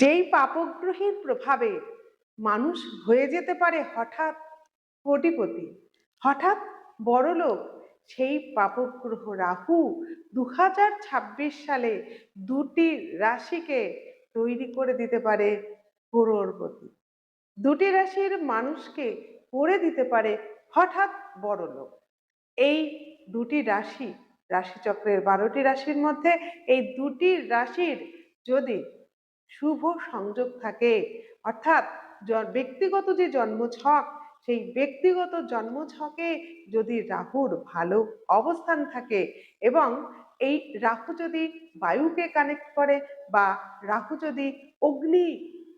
যেই পাপগ্রহীর প্রভাবে মানুষ হয়ে যেতে পারে হঠাৎ কোটিপতি, হঠাৎ বড়লোক, সেই পাপগ্রহ রাহু দু সালে দুটি রাশিকে তৈরি করে দিতে পারে করোড়পতি। দুটি রাশির মানুষকে করে দিতে পারে হঠাৎ বড়লোক। এই দুটি রাশি, রাশিচক্রের বারোটি রাশির মধ্যে এই দুটি রাশির যদি শুভ সংযোগ থাকে। অর্থাৎ ব্যক্তিগত যে জন্মছক, সেই ব্যক্তিগত জন্মছকে যদি রাহুর ভালো অবস্থান থাকে এবং এই রাহু যদি বায়ুকে কানেক্ট করে বা রাহু যদি অগ্নি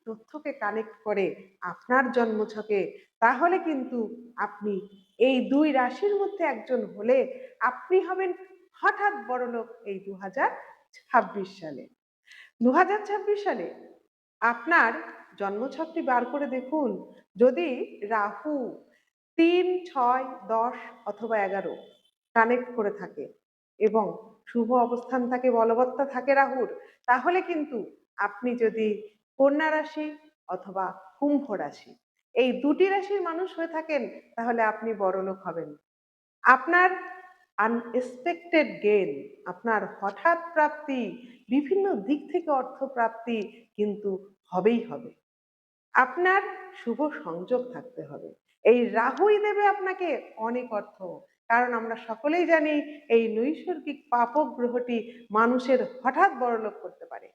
তথ্যকে কানেক্ট করে আপনার জন্মছকে, তাহলে কিন্তু আপনি এই দুই রাশির মধ্যে একজন হলে আপনি হবেন হঠাৎ বড়লোক এই দু হাজার ছাব্বিশ সালে। দু হাজার ছাব্বিশ সালে আপনার জন্মছকটি বার করে দেখুন। যদি রাহু তিন, ছয়, দশ অথবা এগারো কানেক্ট করে থাকে এবং শুভ অবস্থান থাকে, বলবত্তা থাকে রাহুর, তাহলে কিন্তু আপনি যদি কন্যা রাশি অথবা কুম্ভ রাশি, এই দুটি রাশির মানুষ হয়ে থাকেন, তাহলে আপনি বড়লোক হবেন। আপনার আনএক্সপেক্টেড গেন আপনার হঠাৎ প্রাপ্তি, বিভিন্ন দিক থেকে অর্থ প্রাপ্তি কিন্তু হবেই হবে। আপনার শুভ সংযোগ থাকতে হবে। এই রাহুই দেবে আপনাকে অনেক অর্থ। কারণ আমরা সকলেই জানি এই নৈসর্গিক পাপক গ্রহটি মানুষের হঠাৎ বড়লোক করতে পারে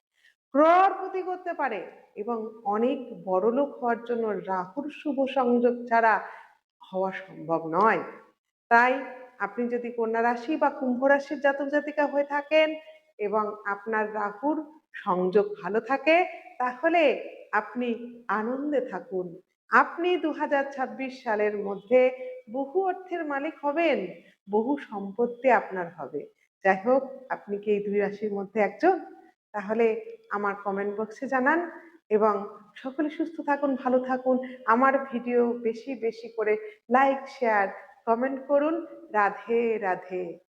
ক্রয়পতি করতে পারে এবং অনেক বড়লোক হওয়ার জন্য রাহুর শুভ সংযোগ ছাড়া হওয়া সম্ভব নয়। তাই আপনি যদি কন্যা রাশি বা কুম্ভ রাশির জাতক জাতিকা হয়ে থাকেন এবং আপনার রাহুর সংযোগ ভালো থাকে, তাহলে আপনি আনন্দে থাকুন। আপনি দু হাজার ছাব্বিশ সালের মধ্যে বহু অর্থের মালিক হবেন, বহু সম্পত্তি আপনার হবে। যাই হোক, আপনি কি এই দুই রাশির মধ্যে একজন? তাহলে আমার কমেন্ট বক্সে জানান এবং সকলে সুস্থ থাকুন, ভালো থাকুন। আমার ভিডিও বেশি বেশি করে লাইক শেয়ার কমেন্ট করুন। রাধে রাধে।